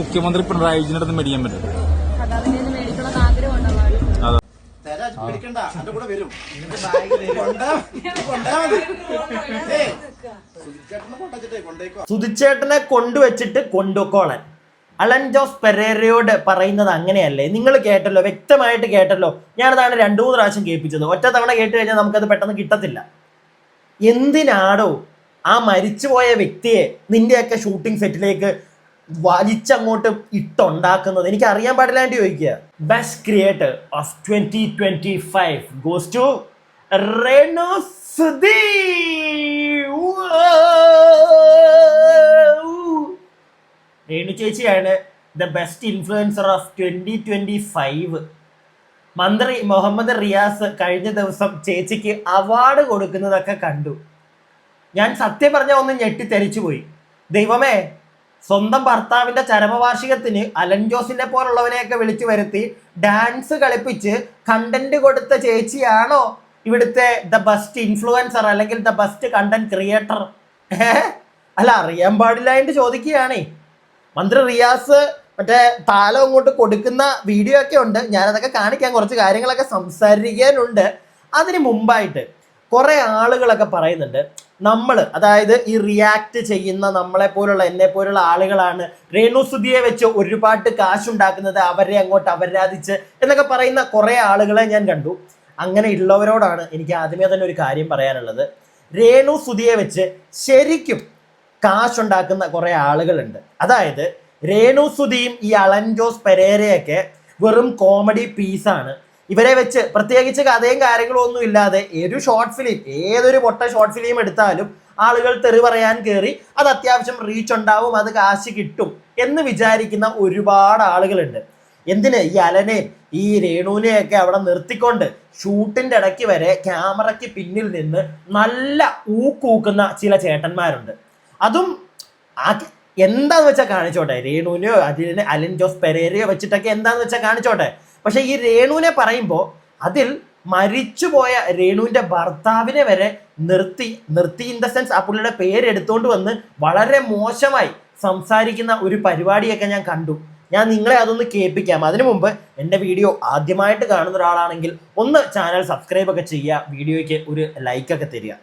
മുഖ്യമന്ത്രി പിണറായി വിജയന്റെ അടുത്ത് മേടിക്കാൻ പറ്റും. പേടിക്കണ്ട കൊണ്ടുവച്ചിട്ട് കൊണ്ടുക്കോളൻ. അലൻ ജോസ് പെരേരയോട് പറയുന്നത് അങ്ങനെയല്ലേ? നിങ്ങൾ കേട്ടല്ലോ വ്യക്തമായിട്ട് കേട്ടല്ലോ. ഞാനതാണ് രണ്ടു മൂന്ന് പ്രാവശ്യം കേൾപ്പിച്ചത്. ഒറ്റ തവണ കേട്ട് കഴിഞ്ഞാൽ നമുക്കത് പെട്ടെന്ന് കിട്ടത്തില്ല. എന്തിനാടോ ആ മരിച്ചുപോയ വ്യക്തിയെ നിന്റെയൊക്കെ ഷൂട്ടിംഗ് സെറ്റിലേക്ക് വലിച്ചങ്ങോട്ട് ഇട്ടുണ്ടാക്കുന്നത്. എനിക്ക് അറിയാൻ പാടില്ലാണ്ട് ചോദിക്കുക. Best creator of twenty twenty five goes to Reno Renu ചേച്ചിയാണ് the best influencer of twenty twenty five മന്ത്രി മുഹമ്മദ് റിയാസ് കഴിഞ്ഞ ദിവസം ചേച്ചിക്ക് അവാർഡ് കൊടുക്കുന്നതൊക്കെ കണ്ടു. ഞാൻ സത്യം പറഞ്ഞ ഒന്ന് ഞെട്ടിത്തെരിച്ചു പോയി. ദൈവമേ സ്വന്തം ഭർത്താവിന്റെ ചരമവാർഷികത്തിന് അലൻ ജോസിനെ പോലുള്ളവനെയൊക്കെ വിളിച്ചു വരുത്തി ഡാൻസ് കളിപ്പിച്ച് കണ്ടന്റ് കൊടുത്ത ചേച്ചിയാണോ ഇവിടുത്തെ ദ ബെസ്റ്റ് ഇൻഫ്ലുവൻസർ അല്ലെങ്കിൽ ദ ബെസ്റ്റ് കണ്ടന്റ് ക്രിയേറ്റർ അല്ല അറിയാൻ പാടില്ല എന്ന് ചോദിക്കുകയാണേ. മന്ത്രി റിയാസ് മറ്റേ താലം അങ്ങോട്ട് കൊടുക്കുന്ന വീഡിയോ ഒക്കെ ഉണ്ട്. ഞാനതൊക്കെ കാണിക്കാൻ കുറച്ച് കാര്യങ്ങളൊക്കെ സംസാരിക്കാനുണ്ട്. അതിന് മുമ്പായിട്ട് കുറെ ആളുകളൊക്കെ പറയുന്നുണ്ട്. നമ്മൾ അതായത് ഈ റിയാക്ട് ചെയ്യുന്ന നമ്മളെ പോലുള്ള എന്നെ പോലുള്ള ആളുകളാണ് രേണുസുതിയെ വെച്ച് ഒരുപാട് കാശുണ്ടാക്കുന്നത് അവരെ അങ്ങോട്ട് അപരാധിച്ച് എന്നൊക്കെ പറയുന്ന കുറേ ആളുകളെ ഞാൻ കണ്ടു. അങ്ങനെ ഉള്ളവരോടാണ് എനിക്ക് ആദ്യമേ തന്നെ ഒരു കാര്യം പറയാനുള്ളത്. രേണു സുതിയെ വെച്ച് ശരിക്കും കാശുണ്ടാക്കുന്ന കുറേ ആളുകളുണ്ട്. അതായത് രേണു സുധിയും ഈ അലൻ ജോസ് പെരേരയൊക്കെ വെറും കോമഡി പീസാണ് ഇവരെ വെച്ച് പ്രത്യേകിച്ച് കഥയും കാര്യങ്ങളും ഒന്നും ഇല്ലാതെ ഒരു ഷോർട്ട് ഫിലിം ഏതൊരു പൊട്ട ഷോർട്ട് ഫിലിം എടുത്താലും ആളുകൾ തെറി പറയാൻ കയറി അത് അത്യാവശ്യം റീച്ച് ഉണ്ടാവും അത് കാശ് കിട്ടും എന്ന് വിചാരിക്കുന്ന ഒരുപാട് ആളുകളുണ്ട്. എന്തിന്? ഈ അലനെയും ഈ രേണുവിനെയൊക്കെ അവിടെ നിർത്തിക്കൊണ്ട് ഷൂട്ടിന്റെ ഇടയ്ക്ക് വരെ ക്യാമറയ്ക്ക് പിന്നിൽ നിന്ന് നല്ല ഊക്കൂക്കുന്ന ചില ചേട്ടന്മാരുണ്ട്. അതും ആ എന്താന്ന് വെച്ചാൽ കാണിച്ചോട്ടെ? രേണുവിനെയോ അതിനെ അലൻ ജോസ് പെരേരയോ വെച്ചിട്ടൊക്കെ എന്താന്ന് വെച്ചാൽ കാണിച്ചോട്ടെ? പക്ഷെ ഈ രേണുവിനെ പറയുമ്പോൾ അതിൽ മരിച്ചുപോയ രേണുവിന്റെ ഭർത്താവിനെ വരെ നിർത്തി നിർത്തി ഇൻ ദ സെൻസ് ആ പുള്ളിയുടെ പേര് എടുത്തുകൊണ്ട് വന്ന് വളരെ മോശമായി സംസാരിക്കുന്ന ഒരു പരിപാടിയൊക്കെ ഞാൻ കണ്ടു. ഞാൻ നിങ്ങളെ അതൊന്ന് കേൾപ്പിക്കാം. അതിനു മുമ്പ് എന്റെ വീഡിയോ ആദ്യമായിട്ട് കാണുന്ന ഒരാളാണെങ്കിൽ ഒന്ന് ചാനൽ സബ്സ്ക്രൈബ് ഒക്കെ ചെയ്യുക വീഡിയോയ്ക്ക് ഒരു ലൈക്കൊക്കെ തരിക.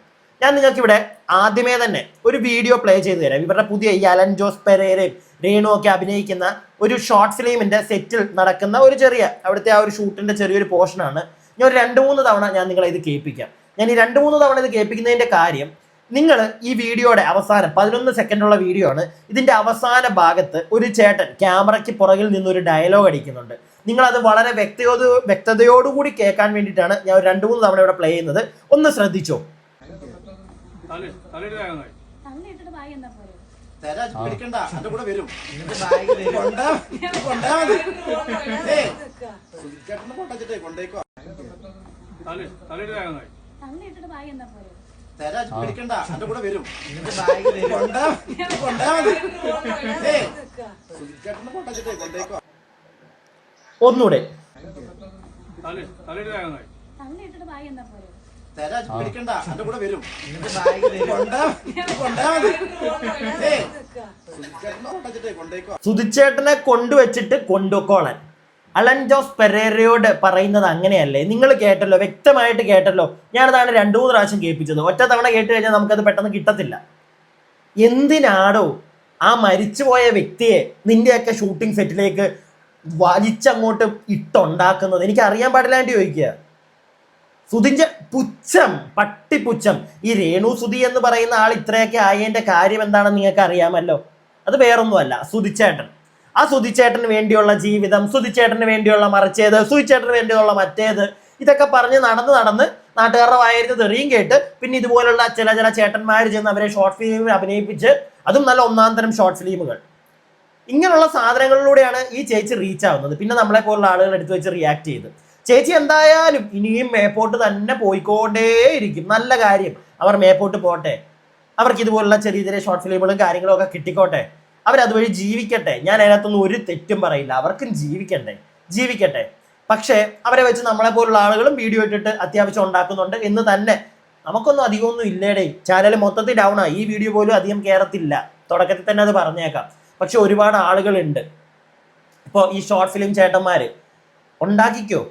ഞാൻ നിങ്ങൾക്കിവിടെ ആദ്യമേ തന്നെ ഒരു വീഡിയോ പ്ലേ ചെയ്തു തരാം. ഇവരുടെ പുതിയ ഈ അലൻ ജോസ് പെരേരയും രേണു ഒക്കെ അഭിനയിക്കുന്ന ഒരു ഷോർട്ട് ഫിലിമിന്റെ സെറ്റിൽ നടക്കുന്ന ഒരു ചെറിയ അവിടുത്തെ ആ ഒരു ഷൂട്ടിന്റെ ചെറിയൊരു പോർഷനാണ് ഞാൻ ഒരു രണ്ട് മൂന്ന് തവണ ഞാൻ നിങ്ങളെ ഇത് കേൾപ്പിക്കാം. ഞാൻ ഈ രണ്ട് മൂന്ന് തവണ ഇത് കേൾപ്പിക്കുന്നതിന്റെ കാര്യം നിങ്ങൾ ഈ വീഡിയോയുടെ അവസാനം പതിനൊന്ന് സെക്കൻഡുള്ള വീഡിയോ ആണ് ഇതിന്റെ അവസാന ഭാഗത്ത് ഒരു ചേട്ടൻ ക്യാമറയ്ക്ക് പുറകിൽ നിന്നൊരു ഡയലോഗ് അടിക്കുന്നുണ്ട്. നിങ്ങൾ അത് വളരെ വ്യക്തയോട് വ്യക്തതയോടുകൂടി കേൾക്കാൻ വേണ്ടിയിട്ടാണ് ഞാൻ ഒരു രണ്ട് മൂന്ന് തവണ ഇവിടെ പ്ലേ ചെയ്യുന്നത്. ഒന്ന് ശ്രദ്ധിച്ചോ? തള്ളിയിട്ടിട്ട് ബാഗ് എന്താ പോലെ തരാ പേടിക്കണ്ട. എന്റെ കൂടെ വരും. കൊണ്ടാ കൊണ്ടാ മതി. സുധിച്ചേട്ടനെ കൊണ്ടേക്കോ. പേടിക്കണ്ട. എന്റെ കൂടെ വരും. കൊണ്ടാ കൊണ്ടാ മതി. ഏയ്, സുധിച്ചേട്ടനെ കൊണ്ടുവച്ചിട്ടേ കൊണ്ടേക്കോ. ഒന്നുകൂടെ. തള്ളിയിട്ടിട്ട് ബാഗ് എന്താ പോലെ തരാ പേടിക്കണ്ട എന്റെ കൂടെ വരും. സുധിച്ചേട്ടനെ കൊണ്ടുവച്ചിട്ട് കൊണ്ടുക്കോളൻ അലൻ ജോസ് പെരേരയോട് പറയുന്നത് അങ്ങനെയല്ലേ? നിങ്ങൾ കേട്ടല്ലോ വ്യക്തമായിട്ട് കേട്ടല്ലോ. ഞാനതാണ് രണ്ടു മൂന്ന് പ്രാവശ്യം കേൾപ്പിച്ചത്. ഒറ്റ തവണ കേട്ട് കഴിഞ്ഞാൽ നമുക്കത് പെട്ടെന്ന് കിട്ടത്തില്ല. എന്തിനാടോ ആ മരിച്ചുപോയ വ്യക്തിയെ നിന്റെയൊക്കെ ഷൂട്ടിംഗ് സെറ്റിലേക്ക് വലിച്ചങ്ങോട്ട് ഇട്ടുണ്ടാക്കുന്നത്? എനിക്ക് അറിയാൻ പാടില്ലാണ്ട് ചോദിക്കുക. സുധിന്റെ പുച്ഛം പട്ടിപ്പുച്ഛം. ഈ രേണു സുതി എന്ന് പറയുന്ന ആൾ ഇത്രയൊക്കെ ആയതിന്റെ കാര്യം എന്താണെന്ന് നിങ്ങൾക്ക് അറിയാമല്ലോ. അത് വേറൊന്നുമല്ല സുതിച്ചേട്ടൻ. ആ സുതിച്ചേട്ടന് വേണ്ടിയുള്ള ജീവിതം സുതിച്ചേട്ടന് വേണ്ടിയുള്ള മറിച്ചേത് സുതിച്ചേട്ടന് വേണ്ടിയുള്ള മറ്റേത് ഇതൊക്കെ പറഞ്ഞ് നടന്ന് നടന്ന് നാട്ടുകാരുടെ വായരുന്ന് തെറിയും കേട്ട് പിന്നെ ഇതുപോലുള്ള ചില ചില ചേട്ടന്മാർ ചെന്ന് അവരെ ഷോർട്ട് ഫിലിമിൽ അഭിനയിപ്പിച്ച് അതും നല്ല ഒന്നാം തരം ഷോർട്ട് ഫിലിമുകൾ ഇങ്ങനെയുള്ള സാധനങ്ങളിലൂടെയാണ് ഈ ചേച്ചി റീച്ച് ആവുന്നത്. പിന്നെ നമ്മളെ പോലുള്ള ആളുകൾ എടുത്തു വെച്ച് റിയാക്ട് ചെയ്ത്. ചേച്ചി എന്തായാലും ഇനിയും മേപ്പോട്ട് തന്നെ പോയിക്കൊണ്ടേയിരിക്കും. നല്ല കാര്യം. അവർ മേപ്പോട്ട് പോട്ടെ അവർക്ക് ഇതുപോലുള്ള ചെറിയ ചെറിയ ഷോർട്ട് ഫിലിമുകളും കാര്യങ്ങളും ഒക്കെ കിട്ടിക്കോട്ടെ. അവരതുവഴി ജീവിക്കട്ടെ. ഞാൻ അതിനകത്തൊന്നും ഒരു തെറ്റും പറയില്ല. അവർക്കും ജീവിക്കണ്ടേ? ജീവിക്കട്ടെ. പക്ഷേ അവരെ വെച്ച് നമ്മളെ പോലുള്ള ആളുകളും വീഡിയോ ഇട്ടിട്ട് അത്യാവശ്യം ഉണ്ടാക്കുന്നുണ്ട് എന്ന് തന്നെ. നമുക്കൊന്നും അധികമൊന്നും ഇല്ലേടേ. ചാനൽ മൊത്തത്തിൽ ഡൗൺ ആയി ഈ വീഡിയോ പോലും അധികം കയറത്തില്ല തുടക്കത്തിൽ തന്നെ അത് പറഞ്ഞേക്കാം. പക്ഷെ ഒരുപാട് ആളുകളുണ്ട്. ഇപ്പോൾ ഈ ഷോർട്ട് ഫിലിം ചേട്ടന്മാർ ഉണ്ടാക്കിക്കോ.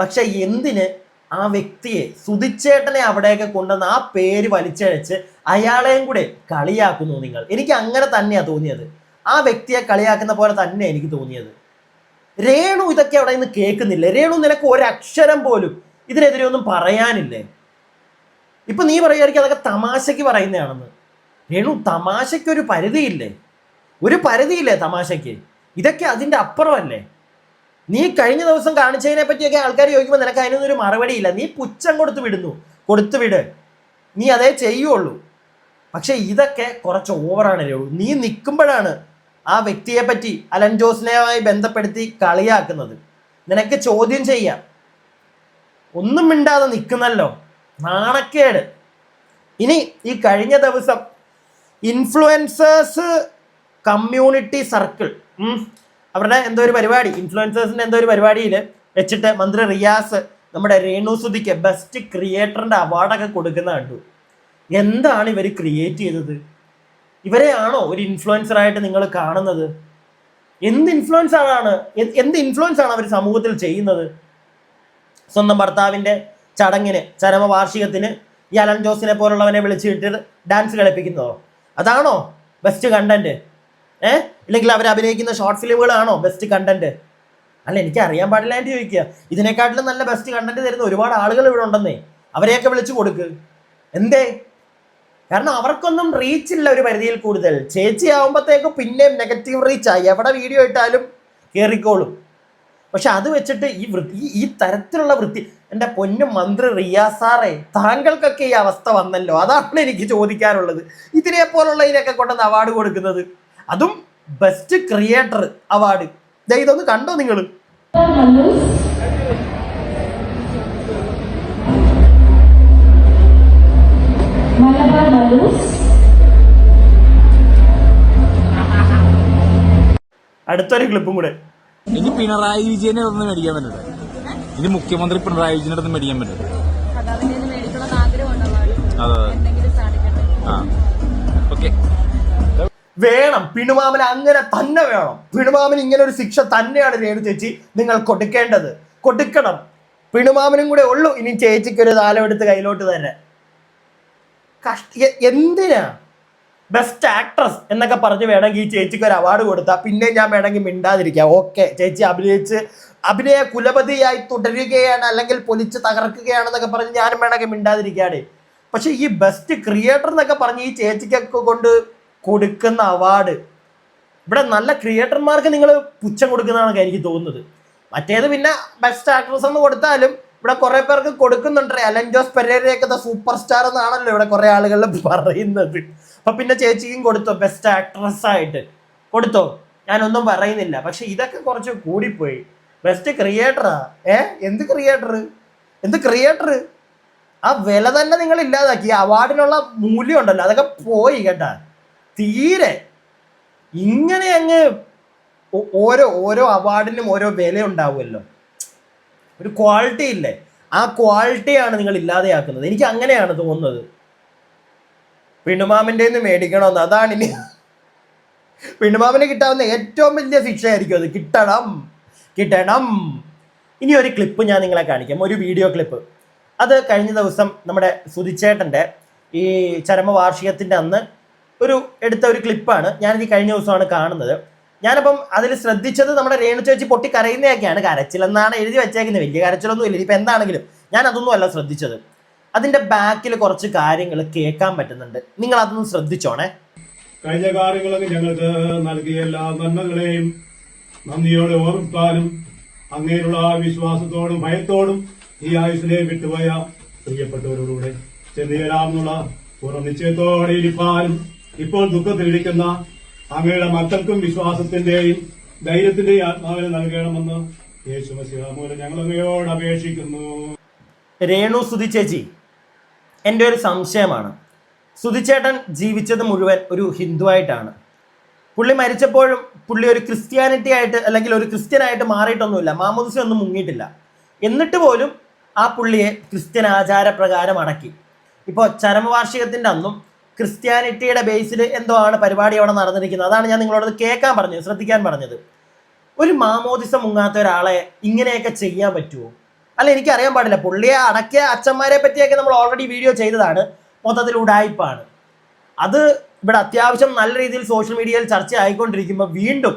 പക്ഷെ എന്തിന് ആ വ്യക്തിയെ സുതിച്ചേട്ടനെ അവിടെയൊക്കെ കൊണ്ടുവന്ന് ആ പേര് വലിച്ചഴച്ച് അയാളെയും കൂടെ കളിയാക്കുന്നു നിങ്ങൾ? എനിക്ക് അങ്ങനെ തന്നെയാണ് തോന്നിയത്. ആ വ്യക്തിയെ കളിയാക്കുന്ന പോലെ തന്നെ എനിക്ക് തോന്നിയത്. രേണു ഇതൊക്കെ അവിടെ നിന്ന് കേൾക്കുന്നില്ല? രേണു നിനക്ക് ഒരക്ഷരം പോലും ഇതിനെതിരെ ഒന്നും പറയാനില്ലേ? ഇപ്പൊ നീ പറയുമായിരിക്കും അതൊക്കെ തമാശയ്ക്ക് പറയുന്നതാണെന്ന്. രേണു തമാശയ്ക്ക് ഒരു പരിധിയില്ലേ? ഒരു പരിധിയില്ലേ തമാശയ്ക്ക്? ഇതൊക്കെ അതിന്റെ അപ്പുറമല്ലേ? നീ കഴിഞ്ഞ ദിവസം കാണിച്ചതിനെ പറ്റിയൊക്കെ ആൾക്കാർ ചോദിക്കുമ്പോൾ നിനക്ക് അതിനൊന്നും ഒരു മറുപടിയില്ല. നീ പുച്ഛം കൊടുത്തു വിടുന്നു. കൊടുത്തു വിട്. നീ അതേ ചെയ്യുള്ളൂ. പക്ഷെ ഇതൊക്കെ കുറച്ച് ഓവറാണ് രഘു. നീ നിൽക്കുമ്പോഴാണ് ആ വ്യക്തിയെ പറ്റി അലൻ ജോസിനെയുമായി ബന്ധപ്പെടുത്തി കളിയാക്കുന്നത്. നിനക്ക് ചോദ്യം ചെയ്യാം. ഒന്നും മിണ്ടാതെ നിൽക്കുന്നല്ലോ. നാണക്കേട്. ഇനി ഈ കഴിഞ്ഞ ദിവസം ഇൻഫ്ലുവൻസേഴ്സ് കമ്മ്യൂണിറ്റി സർക്കിൾ അവരുടെ എന്തോ ഒരു പരിപാടി ഇൻഫ്ലുവൻസേഴ്സിന്റെ എന്തോ ഒരു പരിപാടിയിൽ വെച്ചിട്ട് മന്ത്രി റിയാസ് നമ്മുടെ രേണു സുധിക്ക് ബെസ്റ്റ് ക്രിയേറ്ററിന്റെ അവാർഡൊക്കെ കൊടുക്കുന്ന കണ്ടു. എന്താണ് ഇവർ ക്രിയേറ്റ് ചെയ്തത്? ഇവരെയാണോ ഒരു ഇൻഫ്ലുവൻസർ ആയിട്ട് നിങ്ങൾ കാണുന്നത്? എന്ത് ഇൻഫ്ലുവൻസ് ആണ് എന്ത് എന്ത് ഇൻഫ്ലുവൻസ് ആണ് അവർ സമൂഹത്തിൽ ചെയ്യുന്നത്? സ്വന്തം ഭർത്താവിന്റെ ചടങ്ങിന് ചരമവാർഷികത്തിന് ഈ അലൻ ജോസിനെ പോലുള്ളവനെ വിളിച്ചിട്ട് ഡാൻസ് കളിപ്പിക്കുന്നതോ? അതാണോ ബെസ്റ്റ് കണ്ടന്റ് ഏ? ഇല്ലെങ്കിൽ അവർ അഭിനയിക്കുന്ന ഷോർട്ട് ഫിലിമുകളാണോ ബെസ്റ്റ് കണ്ടന്റ് അല്ല എനിക്ക് അറിയാൻ പാടില്ല എന്ന് ചോദിക്കുക. ഇതിനെക്കാട്ടിലും നല്ല ബെസ്റ്റ് കണ്ടന്റ് തരുന്ന ഒരുപാട് ആളുകൾ ഇവിടെ ഉണ്ടെന്നേ. അവരെയൊക്കെ വിളിച്ചു കൊടുക്ക്. എന്തേ? കാരണം അവർക്കൊന്നും റീച്ച് ഇല്ല ഒരു പരിധിയിൽ കൂടുതൽ. ചേച്ചി ആവുമ്പത്തേക്ക് പിന്നെയും നെഗറ്റീവ് റീച്ചായി എവിടെ വീഡിയോ ഇട്ടാലും കേറിക്കോളും. പക്ഷെ അത് വെച്ചിട്ട് ഈ വൃത്തി ഈ- തരത്തിലുള്ള വൃത്തി. എന്റെ പൊന്നും മന്ത്രി റിയാ സാറേ താങ്കൾക്കൊക്കെ ഈ അവസ്ഥ വന്നല്ലോ. അതാണ് എനിക്ക് ചോദിക്കാനുള്ളത്. ഇതിനെ പോലുള്ളതിനൊക്കെ കൊണ്ടുവന്ന് അവാർഡ് കൊടുക്കുന്നത്? അതും ബെസ്റ്റ് ക്രിയേറ്റർ അവാർഡ് ഇതൊന്ന് കണ്ടോ നിങ്ങൾ അടുത്തൊരു ക്ലിപ്പും കൂടെ. ഇനി പിണറായി വിജയനെ ഒന്ന് മേടിക്കാൻ പറ്റില്ല. ഇനി മുഖ്യമന്ത്രി പിണറായി വിജയനെ അടുത്ത് മേടിക്കാൻ പറ്റില്ല. അതെ അതെ. ആ. ഓക്കെ. വേണം. പിണുമാമൻ അങ്ങനെ തന്നെ വേണം. പിണുമാമൻ ഇങ്ങനെ ഒരു ശിക്ഷ തന്നെയാണ് രേണു ചേച്ചി നിങ്ങൾ കൊടുക്കേണ്ടത്. കൊടുക്കണം. പിണുമാമനും കൂടെ ഉള്ളൂ. ഇനി ചേച്ചിക്ക് ഒരു താലം എടുത്ത് കയ്യിലോട്ട് തന്നെ കഷ്ട എന്തിനാ? ബെസ്റ്റ് ആക്ട്രസ് എന്നൊക്കെ പറഞ്ഞ് വേണമെങ്കിൽ ഈ ചേച്ചിക്ക് ഒരു അവാർഡ് കൊടുത്താൽ പിന്നെ ഞാൻ വേണമെങ്കിൽ മിണ്ടാതിരിക്കാം. ഓക്കെ ചേച്ചി അഭിനയിച്ച് അഭിനയ കുലപതിയായി തുടരുകയാണ് അല്ലെങ്കിൽ പൊലിച്ച് തകർക്കുകയാണെന്നൊക്കെ പറഞ്ഞ് ഞാനും വേണമെങ്കിൽ മിണ്ടാതിരിക്കാടെ പക്ഷെ ഈ ബെസ്റ്റ് ക്രിയേറ്റർ എന്നൊക്കെ പറഞ്ഞ് ഈ ചേച്ചിക്കൊക്കെ കൊണ്ട് കൊടുക്കുന്ന അവാർഡ് ഇവിടെ നല്ല ക്രിയേറ്റർമാർക്ക് നിങ്ങൾ പുച്ഛം കൊടുക്കുന്നതാണ് എനിക്ക് തോന്നുന്നത്. മറ്റേത് പിന്നെ ബെസ്റ്റ് ആക്ട്രസ് എന്ന് കൊടുത്താലും ഇവിടെ കുറെ പേർക്ക് കൊടുക്കുന്നുണ്ട് അലൻജോസ് പെരേരയൊക്കെ സൂപ്പർ സ്റ്റാർ എന്നാണല്ലോ ഇവിടെ കുറെ ആളുകൾ പറയുന്നത്. അപ്പൊ പിന്നെ ചേച്ചിക്കും കൊടുത്തോ? ബെസ്റ്റ് ആക്ട്രസ് ആയിട്ട്. കൊടുത്തോ? ഞാനൊന്നും പറയുന്നില്ല. പക്ഷെ ഇതൊക്കെ കുറച്ച് കൂടിപ്പോയി. ബെസ്റ്റ് ക്രിയേറ്ററാ ഏ? എന്ത് ക്രിയേറ്റർ എന്ത് ക്രിയേറ്റർ ആ വില തന്നെ നിങ്ങൾ ഇല്ലാതാക്കി. അവാർഡിനുള്ള മൂല്യം ഉണ്ടല്ലോ. അതൊക്കെ പോയി കേട്ടാ. തീരെ. ഇങ്ങനെ അങ്ങ് ഓരോ ഓരോ അവാർഡിനും ഓരോ വില ഉണ്ടാവുമല്ലോ ഒരു ക്വാളിറ്റി ഇല്ലേ? ആ ക്വാളിറ്റിയാണ് നിങ്ങൾ ഇല്ലാതെയാക്കുന്നത്. എനിക്ക് അങ്ങനെയാണ് തോന്നുന്നത്. പിണ്ണുമാമിന്റെ നിന്ന് മേടിക്കണമെന്ന്. അതാണ് ഇനി. പിണുമാമിന് കിട്ടാവുന്ന ഏറ്റവും വലിയ ശിക്ഷയായിരിക്കും അത്. കിട്ടണം. കിട്ടണം. ഇനി ഒരു ക്ലിപ്പ് ഞാൻ നിങ്ങളെ കാണിക്കാം. ഒരു വീഡിയോ ക്ലിപ്പ് അത് കഴിഞ്ഞ ദിവസം നമ്മുടെ സുധിച്ചേട്ടന്റെ ഈ ചരമവാർഷികത്തിന്റെ അന്ന് ഒരു എടുത്ത ഒരു ക്ലിപ്പാണ് ഞാനിത് കഴിഞ്ഞ ദിവസമാണ് കാണുന്നത്. ഞാനപ്പം അതിൽ ശ്രദ്ധിച്ചത് നമ്മുടെ രേണു ചേച്ചി പൊട്ടി കരയുന്നതൊക്കെയാണ് കരച്ചിലെന്നാണ് എഴുതി വെച്ചേക്കുന്നത്. വലിയ കരച്ചിലൊന്നും ഇല്ല ഇപ്പം എന്താണെങ്കിലും ഞാൻ അതൊന്നും അല്ല ശ്രദ്ധിച്ചത്. അതിന്റെ ബാക്കിൽ കുറച്ച് കാര്യങ്ങൾ കേൾക്കാൻ പറ്റുന്നുണ്ട്. നിങ്ങൾ അതൊന്നും ശ്രദ്ധിച്ചോണേ. കഴിഞ്ഞ കാര്യങ്ങളൊക്കെ ഞങ്ങൾക്ക് നൽകിയ എല്ലാ നന്മകളെയും നന്ദിയോടെ ഓർക്കാനും അങ്ങനെയുള്ള വിശ്വാസത്തോടും ഭയത്തോടും ഈ ആയുസിനെ വിട്ടുപോയ പ്രിയപ്പെട്ടവരോടുകൂടെ ചെന്നേരാമെന്നുള്ള പൂർണ നിശ്ചയത്തോടെ ഇരിപ്പാനും ഇപ്പോൾ ദുഃഖത്തിലിരിക്കുന്ന അങ്ങയുടെ മക്കൾക്കും വിശ്വാസത്തിന്റെയും ധൈര്യത്തിന്റെയും ആത്മാവിനെ നൽകണമെന്ന് യേശു മസിഹ ഞങ്ങൾ അങ്ങയോട് അപേക്ഷിക്കുന്നു. രേണു സുധി ചേച്ചി എന്റെ ഒരു സംശയമാണ്. സുധിച്ചേട്ടൻ ജീവിച്ചത് മുഴുവൻ ഒരു ഹിന്ദുവായിട്ടാണ്. പുള്ളി മരിച്ചപ്പോഴും പുള്ളി ഒരു ക്രിസ്ത്യാനിറ്റി ആയിട്ട് അല്ലെങ്കിൽ ഒരു ക്രിസ്ത്യനായിട്ട് മാറിയിട്ടൊന്നുമില്ല. മാമോദിസ ഒന്നും മുങ്ങിയിട്ടില്ല. എന്നിട്ട് പോലും ആ പുള്ളിയെ ക്രിസ്ത്യൻ ആചാരപ്രകാരം അടക്കി. ഇപ്പോൾ ചരമവാർഷികത്തിന്റെ അന്നും ക്രിസ്ത്യാനിറ്റിയുടെ ബേസിൽ എന്തോ ആണ് പരിപാടി അവിടെ നടന്നിരിക്കുന്നത്. അതാണ് ഞാൻ നിങ്ങളോട് കേൾക്കാൻ പറഞ്ഞത് ശ്രദ്ധിക്കാൻ പറഞ്ഞത്. ഒരു മാമോദിസം മുങ്ങാത്ത ഒരാളെ ഇങ്ങനെയൊക്കെ ചെയ്യാൻ പറ്റുമോ അല്ല എനിക്ക് അറിയാൻ പാടില്ല. പുള്ളിയെ അടക്കിയ അച്ഛന്മാരെ പറ്റിയൊക്കെ നമ്മൾ ഓൾറെഡി വീഡിയോ ചെയ്തതാണ്. മൊത്തത്തിൽ ഉടായ്പാണ്. അത് ഇവിടെ അത്യാവശ്യം നല്ല രീതിയിൽ സോഷ്യൽ മീഡിയയിൽ ചർച്ച ആയിക്കൊണ്ടിരിക്കുമ്പോൾ വീണ്ടും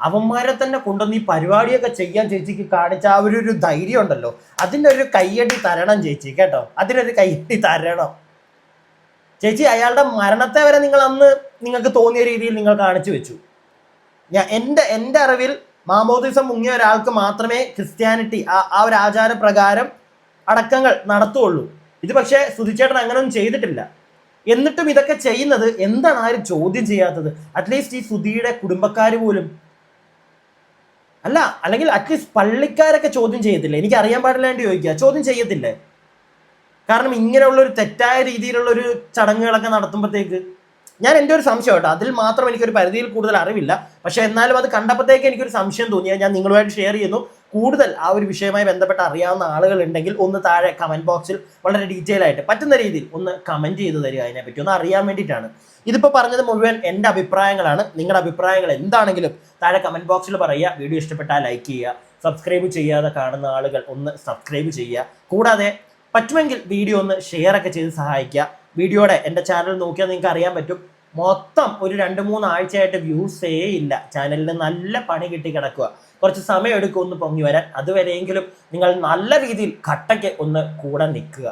അവന്മാരെ തന്നെ കൊണ്ടുവന്ന് ഈ പരിപാടിയൊക്കെ ചെയ്യാൻ ചേച്ചിക്ക് കാണിച്ച ആ ഒരു ധൈര്യം ഉണ്ടല്ലോ. അതിന്റെ ഒരു കയ്യടി തരണം ചേച്ചി കേട്ടോ? അതിനൊരു കയ്യടി തരണം. ചേച്ചി അയാളുടെ മരണത്തെ വരെ നിങ്ങൾ അന്ന് നിങ്ങൾക്ക് തോന്നിയ രീതിയിൽ നിങ്ങൾ കാണിച്ചു വെച്ചു. ഞാൻ എന്റെ എന്റെ അറിവിൽ മാമോദിസം മുങ്ങിയ ഒരാൾക്ക് മാത്രമേ ക്രിസ്ത്യാനിറ്റി ആ ഒരു ആചാരപ്രകാരം അടക്കങ്ങൾ നടത്തുള്ളൂ ഇത് പക്ഷേ സുധിച്ചേട്ടൻ അങ്ങനെയൊന്നും ചെയ്തിട്ടില്ല. എന്നിട്ടും ഇതൊക്കെ ചെയ്യുന്നത് എന്താണ് ആരും ചോദ്യം ചെയ്യാത്തത്? അറ്റ്ലീസ്റ്റ് ഈ സുധിയുടെ കുടുംബക്കാർ പോലും. അല്ല അല്ലെങ്കിൽ അറ്റ്ലീസ്റ്റ് പള്ളിക്കാരൊക്കെ ചോദ്യം ചെയ്യത്തില്ലേ? എനിക്ക് അറിയാൻ പാടില്ലാണ്ട് ചോദിക്കുക ചോദ്യം ചെയ്യത്തില്ലേ? കാരണം ഇങ്ങനെയുള്ള ഒരു തെറ്റായ രീതിയിലുള്ള ഒരു ചടങ്ങുകളൊക്കെ നടത്തുമ്പോഴത്തേക്ക് ഞാൻ എന്റെ ഒരു സംശയം കേട്ടോ. അതിൽ മാത്രം എനിക്കൊരു പരിധിയിൽ കൂടുതൽ അറിവില്ല. പക്ഷേ എന്നാലും അത് കണ്ടപ്പോഴത്തേക്ക് എനിക്കൊരു സംശയം തോന്നി. ഞാൻ നിങ്ങളുമായിട്ട് ഷെയർ ചെയ്യുന്നു. കൂടുതൽ ആ ഒരു വിഷയവുമായി ബന്ധപ്പെട്ട് അറിയാവുന്ന ആളുകൾ ഉണ്ടെങ്കിൽ ഒന്ന് താഴെ കമന്റ് ബോക്സിൽ വളരെ ഡീറ്റെയിൽ ആയിട്ട് പറ്റുന്ന രീതിയിൽ ഒന്ന് കമന്റ് ചെയ്ത് തരിക. അതിനെപ്പറ്റി ഒന്ന് അറിയാൻ വേണ്ടിയിട്ടാണ്. ഇതിപ്പോൾ പറഞ്ഞത് മുഴുവൻ എന്റെ അഭിപ്രായങ്ങളാണ്. നിങ്ങളുടെ അഭിപ്രായങ്ങൾ എന്താണെങ്കിലും താഴെ കമന്റ് ബോക്സിൽ പറയുക. വീഡിയോ ഇഷ്ടപ്പെട്ടാൽ ലൈക്ക് ചെയ്യുക. സബ്സ്ക്രൈബ് ചെയ്യാതെ കാണുന്ന ആളുകൾ ഒന്ന് സബ്സ്ക്രൈബ് ചെയ്യുക. കൂടാതെ പറ്റുമെങ്കിൽ വീഡിയോ ഒന്ന് ഷെയർ ഒക്കെ ചെയ്ത് സഹായിക്കുക. വീഡിയോയുടെ എന്റെ ചാനൽ നോക്കിയാൽ നിങ്ങൾക്ക് അറിയാൻ പറ്റും. മൊത്തം ഒരു രണ്ട് മൂന്ന് ആഴ്ചയായിട്ട് വ്യൂസേ ഇല്ല. ചാനലിന് നല്ല പണി കിട്ടി കിടക്കുക കുറച്ച് സമയം എടുക്കും ഒന്ന് പൊങ്ങി വരാൻ. അതുവരെയെങ്കിലും നിങ്ങൾ നല്ല രീതിയിൽ കട്ടയ്ക്ക് ഒന്ന് കൂടെ നിൽക്കുക.